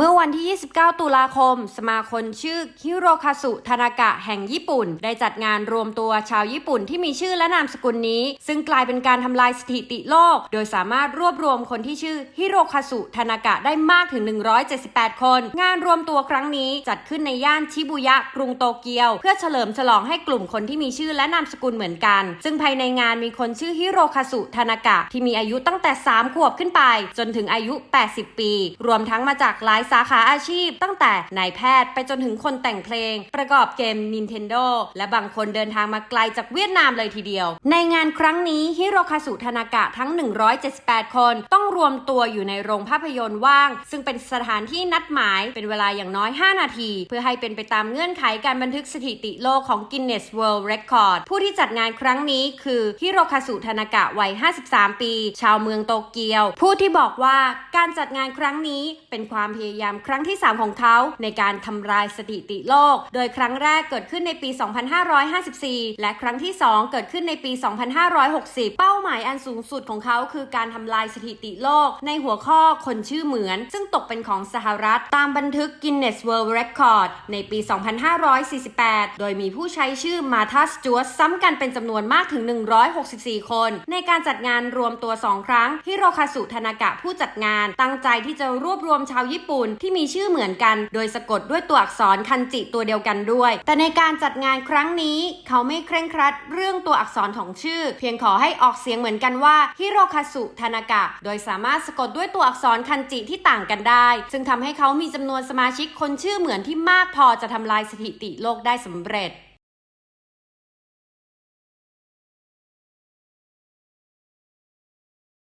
เมื่อวันที่ 29 ตุลาคม สมาคมชื่อฮิโรคาสุทานากะแห่งญี่ปุ่น ได้จัดงานรวมตัวชาวญี่ปุ่นที่มีชื่อและนามสกุลนี้ ซึ่งกลายเป็นการทำลายสถิติโลก โดยสามารถรวบรวมคนที่ชื่อฮิโรคาสุทานากะได้มากถึง 178 คน งานรวมตัวครั้งนี้จัดขึ้นในย่านชิบุยะกรุงโตเกียว เพื่อเฉลิมฉลองให้กลุ่มคนที่มีชื่อและนามสกุลเหมือนกัน ซึ่งภายในงานมีคนชื่อฮิโรคาสุทานากะที่มีอายุตั้งแต่ 3 ขวบขึ้นไป จนถึงอายุ 80 ปี รวมทั้งมาจากหลายสาขาอาชีพ ตั้งแต่นายแพทย์ไปจนถึงคนแต่งเพลง ประกอบเกม Nintendo และบางคนเดินทางมาไกลจากเวียดนามเลยทีเดียว ในงานครั้งนี้ฮิโรคาสุทานากะทั้ง 178 คน ต้องรวมตัวอยู่ในโรงภาพยนตร์ว่าง ซึ่งเป็นสถานที่นัดหมายเป็นเวลาอย่างน้อย 5 นาที เพื่อให้เป็นไปตามเงื่อนไขการบันทึกสถิติโลกของ Guinness World Record ผู้ที่จัดงานครั้งนี้คือฮิโรคาสุทานากะวัย 53 ปี ชาวเมืองโตเกียว ผู้ที่บอกว่าการจัดงานครั้งนี้เป็นความพยายามครั้งที่ 3 ของเขาในการทำลายสถิติโลก โดยครั้งแรกเกิดขึ้นในปี 2554 และครั้งที่ 2 เกิดขึ้นในปี 2560 เป้าหมายอันสูงสุดของเขาคือการทำลายสถิติโลก ในหัวข้อคนชื่อเหมือน ซึ่งตกเป็นของสหรัฐ ตามบันทึก Guinness World Record ในปี 2548 โดยมีผู้ใช้ชื่อมาธาสจวตซ้ำกันเป็นจำนวนมากถึง 164 คน ในการจัดงานรวมตัว 2 ครั้งฮิโรคาสุทานากะผู้จัดงาน ตั้งใจที่จะรวบรวมชาวญี่ปุ่นที่มีชื่อเหมือนกัน โดยสะกดด้วยตัวอักษรคันจิตัวเดียวกันด้วย แต่ในการจัดงานครั้งนี้เขาไม่เคร่งครัดเรื่องตัวอักษรของชื่อ เพียงขอให้ออกเสียงเหมือนกันว่าฮิโรคาสุทานากะ โดยสามารถสะกดด้วยตัวอักษรคันจิที่ต่างกันได้ ซึ่งทำให้เขามีจำนวนสมาชิกคนชื่อเหมือนที่มากพอจะทำลายสถิติโลกได้สำเร็จ